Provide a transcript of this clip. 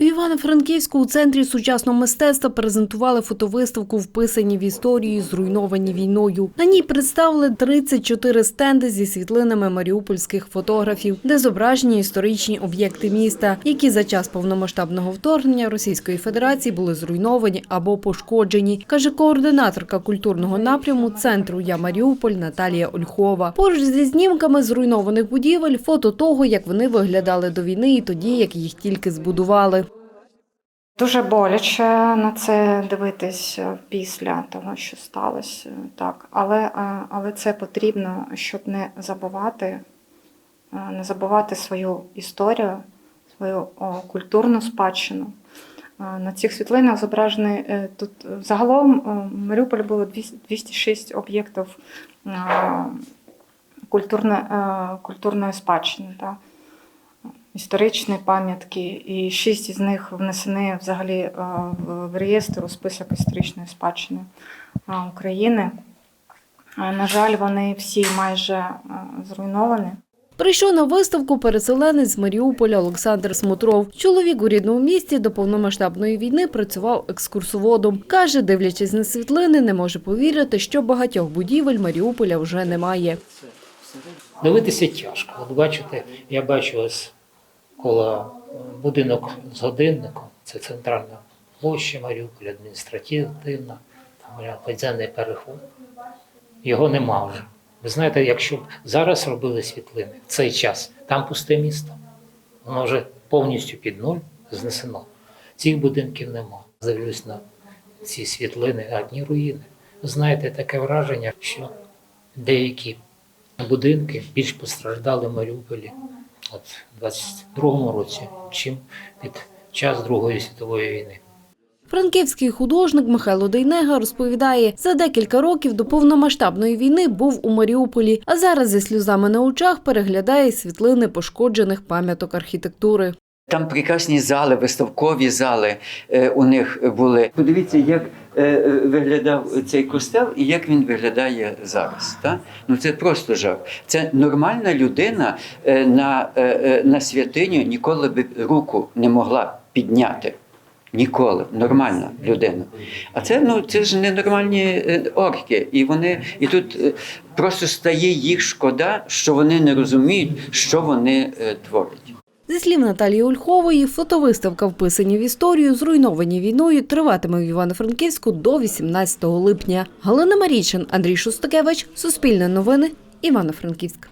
У Івано-Франківську у центрі сучасного мистецтва презентували фотовиставку Вписані в історії, зруйновані війною. На ній представили 34 стенди зі світлинами маріупольських фотографів, де зображені історичні об'єкти міста, які за час повномасштабного вторгнення Російської Федерації були зруйновані або пошкоджені, каже координаторка культурного напряму центру Я Маріуполь Наталія Ольхова. Поруч зі знімками зруйнованих будівель, фото того, як вони виглядали до війни, і тоді, як їх тільки збудували. Дуже боляче на це дивитись е, після того, що сталося, так. Але, е, але це потрібно, щоб не забувати, е, не забувати свою історію, свою культурну спадщину. На цих світлинах зображений тут загалом в Маріуполі було 206 об'єктів культурно- культурної спадщини. Так історичні пам'ятки, і шість із них внесені взагалі е, в- реєстр у список історичної спадщини е, України. Е, На жаль, вони всі майже зруйновані. Прийшов на виставку переселенець з Маріуполя Олександр Смотров. Чоловік у рідному місті до повномасштабної війни працював екскурсоводом. Каже, дивлячись на світлини, не може повірити, що багатьох будівель Маріуполя вже немає. Дивитися тяжко. От бачите, я бачу ось коло е, будинок з годинником, це центральна площа Маріуполя, адміністративна, там ряд підземний переход. Його нема вже. Ви знаєте, якщо б зараз робили світлини в цей час, там пусте місто. Воно вже повністю під нуль знесено. Цих будинків нема. Дивлюсь на ці світлини, одні руїни. Ви знаєте, таке враження, що деякі будинки більш постраждали в Маріуполі от в 22-му році, чим під час Другої світової війни. Франківський художник Михайло Дейнега розповідає, за декілька років до повномасштабної війни був у Маріуполі, а зараз зі сльозами на очах переглядає світлини пошкоджених пам'яток архітектури. Там прекрасні зали, виставкові зали е, у них були. Подивіться, як виглядав цей костел і як він виглядає зараз. Та? Ну це просто жах. Це нормальна людина е, на, е, е, на святиню ніколи б руку не могла підняти. Ніколи, нормальна людина. А це ну це ж ненормальні е, орки. І вони і тут е, просто стає їх шкода, що вони не розуміють, що вони е, творять. Зі слів Наталії Ольхової, фотовиставка «Вписані в історію, зруйновані війною, триватиме в Івано-Франківську до 18 липня. Галина Марійчин, Андрій Шостакевич, Суспільне новини, Івано-Франківськ.